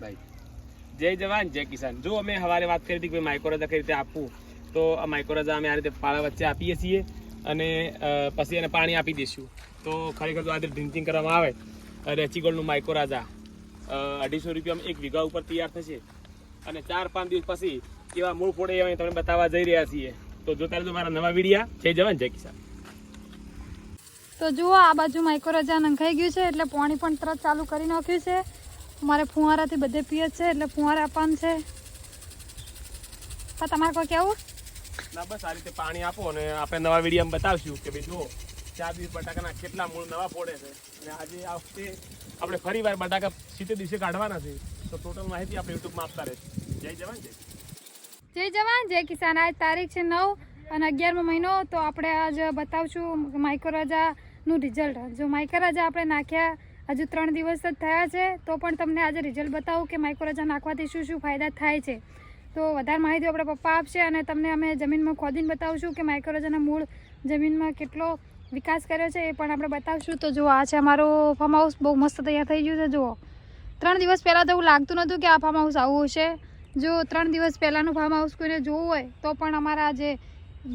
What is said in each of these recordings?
ભાઈ જય જવાન, જય કિસાન. જો અમે સવારે વાત કરી હતી કે માઇક્રોરજા કઈ રીતે આપવું, તો આ માઇક્રોરજા અમે આ રીતે પાળા વચ્ચે આપીએ છીએ અને પછી એને પાણી આપી દઈશું. તો ખરેખર જો આ રીતે ડ્રિન્ચિંગ કરવામાં આવે. રેચીગોલ્ડનું માઇક્રોરાજા રાજા અઢીસો રૂપિયામાં એક વીઘા ઉપર તૈયાર થશે. અને ચાર પાંચ દિવસ પછી એવા મૂળ ફોડે એવા તમને બતાવવા જઈ રહ્યા છીએ. તો જોતા રહેજો મારા નવા વિડીયા. જય જવાન, જય કિસાન. તો જુઓ, આ બાજુ માઇક્રોરજા નંખાઈ ગયું છે, એટલે પાણી પણ તરત ચાલુ કરી નાખ્યું છે. મારે ફુવારાથી બધે પીએ છે એટલે ફુવારા આપવાનું છે. પણ તમારે કોઈ કેવું? ના બસ આ રીતે પાણી આપો અને આપણે નવા વીડિયો બતાવશું કે ભાઈ જુઓ ચાર દિવસ બટાકાના કેટલા મૂળ નવા ફોડે છે. અને આજે આ વખતે આપણે ફરી વાર બટાકા સિત્તેર દિવસે કાઢવાના છે. તો ટોટલ માહિતી આપણે યુટ્યુબમાં આપતા રહેશે. જય જવાન જય જય જવાન જય કિસાન. આજ તારીખ છે નવ અને અગિયારમો મહિનો તો આપણે આજ બતાવશું માઇક્રોરાજાનું રિઝલ્ટ. જો માઇક્રોરાજા આપણે નાખ્યા હજુ ત્રણ દિવસ જ થયા છે, તો પણ તમને આજે રિઝલ્ટ બતાવું કે માઇક્રોરજા નાખવાથી શું શું ફાયદા થાય છે. તો વધારે માહિતી આપણા પપ્પા આપશે અને તમને અમે જમીનમાં ખોદીને બતાવશું કે માઇક્રોરજાના મૂળ જમીનમાં કેટલો વિકાસ કર્યો છે એ પણ આપણે બતાવશું. તો જુઓ, આ છે અમારું ફાર્મ હાઉસ બહુ મસ્ત તૈયાર થઈ ગયું છે, જુઓ. ત્રણ દિવસ પહેલાં તો એવું લાગતું નહોતું કે આ ફાર્મ હાઉસ આવું હશે. જો ત્રણ દિવસ પહેલાંનું ફાર્મ હાઉસ કોઈને જોવું હોય, તો પણ અમારા જે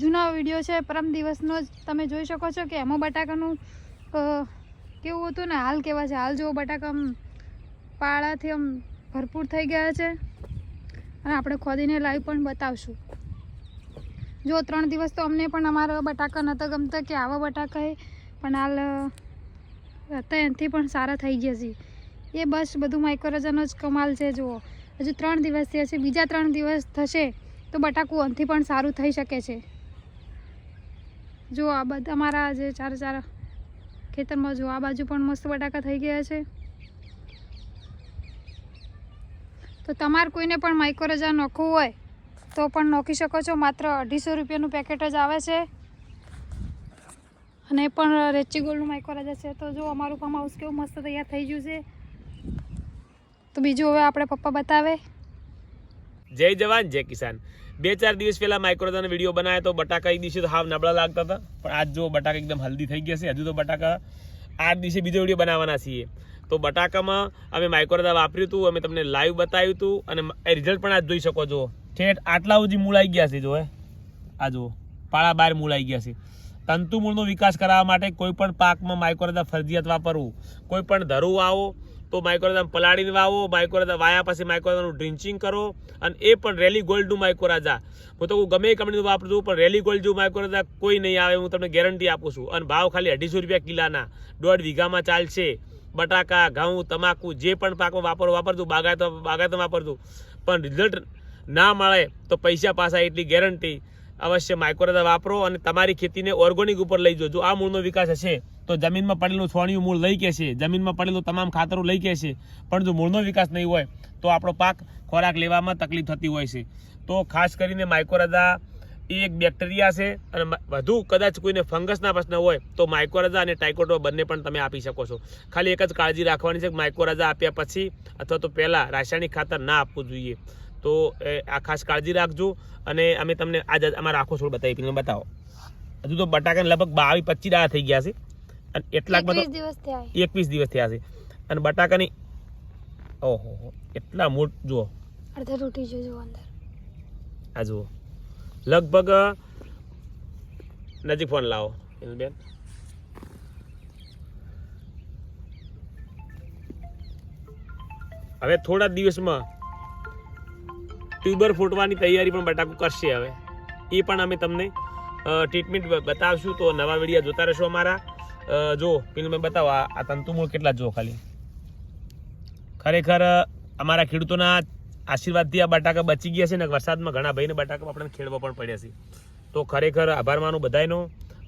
જૂના વીડિયો છે પરમ દિવસનો જ તમે જોઈ શકો છો કે એમાં બટાકાનું કેવું હતું ને? હાલ કેવા છે? હાલ જોવો બટાકા આમ પાળાથી આમ ભરપૂર થઈ ગયા છે. અને આપણે ખોદીને લાઈવ પણ બતાવશું. જો, ત્રણ દિવસ તો અમને પણ અમારા બટાકા નહોતા ગમતા કે આવા બટાકા પણ હાલ હતા એનાથી પણ સારા થઈ ગયા છે. એ બસ બધું માઇક્રોરજાનો જ કમાલ છે, જુઓ. હજુ ત્રણ દિવસ થયા છે. બીજા ત્રણ દિવસ થશે તો બટાકું આનાથી પણ સારું થઈ શકે છે. જુઓ, આ બધા, અમારા જે ચાર ચાર ખેતરમાં જો આ બાજુ પણ મસ્ત બટાકા થઈ ગયા છે. તો તમારે કોઈને પણ માઇક્રોરજા નોખવું હોય, તો પણ નોખી શકો છો. માત્ર અઢીસો રૂપિયાનું પેકેટ જ આવે છે. અને પણ રેચી ગોલ્ડનું માઇક્રોરજા છે. તો જો અમારું ફાર્મ હાઉસ કેવું મસ્ત તૈયાર થઈ ગયું છે. તો બીજું હવે આપણે પપ્પા બતાવે. જય જવાન, જય કિસાન. બે ચાર દિવસ પહેલાં માઇક્રોદાનો વીડિયો બનાવ્યો તો બટાકા એક દિવસે તો હાવ નબળા લાગતા હતા. પણ આજ જો બટાકા એકદમ હલ્દી થઈ ગયા છે, હજુ તો બટાકા આ દિવસે બીજો વીડિયો બનાવવાના છીએ. તો બટાકામાં અમે માઇક્રોદા વાપર્યું હતું, અમે તમને લાઈવ બતાવ્યું હતું અને એ રિઝલ્ટ પણ આજ જોઈ શકો છો. ઠેઠ આટલા સુધી મૂળ આવી ગયા છે, જો આ જુઓ, પાળા બાર મૂળ આવી ગયા છે. તંતુ મૂળનો વિકાસ કરાવવા માટે કોઈપણ પાકમાં માઇક્રોજા ફરજિયાત વાપરવું. કોઈ પણ ધરું વાવો, તો માઇક્રોરાજા પલાળીને વાવો માઇક્રોરાજા વાયા પછી માઇક્રોદાનું ડ્રિન્ચિંગ કરો, અને એ પણ રેલી ગોલ્ડનું માઇક્રોરાજા હું તો ગમે એ કંપનીનું વાપરું છું પણ રેલી ગોલ્ડ જેવું માઇક્રોરાજા કોઈ નહીં આવે, હું તમને ગેરંટી આપું છું. અને ભાવ ખાલી અઢીસો રૂપિયા કિલાના. દોઢ વીઘામાં ચાલશે. બટાકા, ઘઉં, તમાકુ, જે પણ પાકમાં વાપરો વાપરતું બાગાયતો બાગાયતો વાપરતું પણ રિઝલ્ટ ના મળે, તો પૈસા પાછા એટલી ગેરંટી અવશ્ય માઇક્રોદા વાપરો અને તમારી ખેતીને ઓર્ગોનિક ઉપર લઈ જજો. આ મૂળનો વિકાસ હશે, તો જમીનમાં પડેલું છોણિયું મૂળ લઈ કે છે. જમીનમાં પડેલું તમામ ખાતરો લઈ કે છે. પણ જો મૂળનો વિકાસ નહીં હોય, તો આપણો પાક ખોરાક લેવામાં તકલીફ થતી હોય છે. તો ખાસ કરીને માઇક્રોરાજા એ એક બેક્ટેરિયા છે અને વધુ કદાચ કોઈને ફંગસના પ્રશ્ન હોય, તો માઇક્રોરાજા અને ટાઇકોટો બંને પણ તમે આપી શકો છો. ખાલી એક જ કાળજી રાખવાની છે કે માઇક્રોરાજા આપ્યા પછી અથવા તો પહેલાં રાસાયણિક ખાતર ના આપવું જોઈએ. તો આ ખાસ કાળજી રાખજો અને અમે તમને આજ અમારા આખો છોડ બતાવી પીને બતાવો. હજુ તો બટાકાને લગભગ બાવીસ પચીસ દાડા થઈ ગયા છે. અને એટલા બધા એકવીસ દિવસ થયા છે. અને બટાકાની ઓહો એટલા મોટ જુઓ. અડધા તૂટી જજો અંદર. આ જુઓ. લગભગ નજીક ફોન લાવો બેન. હવે થોડા દિવસમાં ટ્યુબર ફૂટવાની તૈયારી પણ બટાકું કરશે હવે. એ પણ અમે તમને ટ્રીટમેન્ટ બતાવશું. તો નવા વિડીયા જોતા રહેશો અમારા. જો, પેલું મેં બતાવો, આ આ તંતુમૂળ કેટલા જો ખાલી. ખરેખર અમારા ખેડૂતોના આશીર્વાદથી આ બટાકા બચી ગયા છે ને વરસાદમાં ઘણા ભાઈને બટાકા આપણને ખેડવા પણ પડ્યા છે. તો ખરેખર આભાર માનું બધાયનો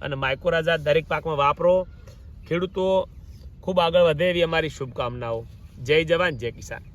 અને માઇકોરાજા દરેક પાકમાં વાપરો. ખેડૂતો ખૂબ આગળ વધે એવી અમારી શુભકામનાઓ. જય જવાન, જય કિસાન.